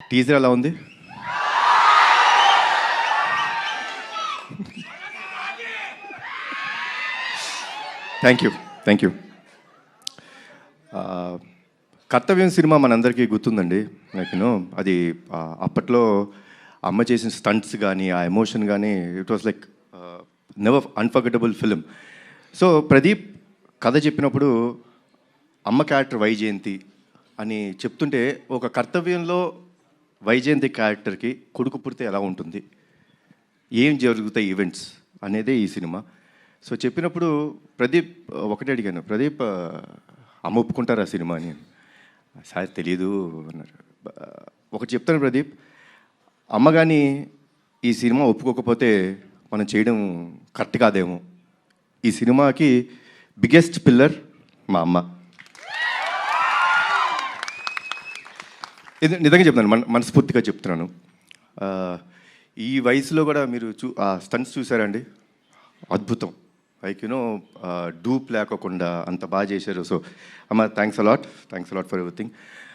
Teaser ఎలా ఉంది? Thank you thank you Kartavyam cinema మనందరికీ గుర్తుందండి. నాకు యూనో అది అప్పట్లో అమ్మ చేసిన స్టంట్స్ కానీ ఆ ఎమోషన్ కానీ it was like never unforgettable film so Pradeep కథ చెప్పినప్పుడు అమ్మ క్యారెక్టర్ వైజయంతి అని చెప్తుంటే ఒక కర్తవ్యంలో వైజయంతి క్యారెక్టర్కి కొడుకు పుడితే ఎలా ఉంటుంది? ఏం జరుగుతాయి ఈవెంట్స్ అనేదే ఈ సినిమా. సో చెప్పినప్పుడు ప్రదీప్ ఒకటే అడిగాను ప్రదీప్ అమ్మ ఒప్పుకుంటారు ఆ సినిమా అని? సార్ తెలీదు అన్నారు. ఒకటి చెప్తాను ప్రదీప్ అమ్మ కానీ ఈ సినిమా ఒప్పుకోకపోతే మనం చేయడం కరెక్ట్ కాదేమో. ఈ సినిమాకి బిగ్గెస్ట్ పిల్లర్ మా అమ్మ. ఇది నిజంగా చెప్తున్నాను మన మనస్ఫూర్తిగా చెప్తున్నాను. ఈ వయసులో కూడా మీరు చూ ఆ స్టంట్స్ చూసారండి అద్భుతం. లైక్ యూనో డూప్ లేకోకుండా అంత బాగా చేశారు. సో అమ్మ thanks a lot thanks a lot for everything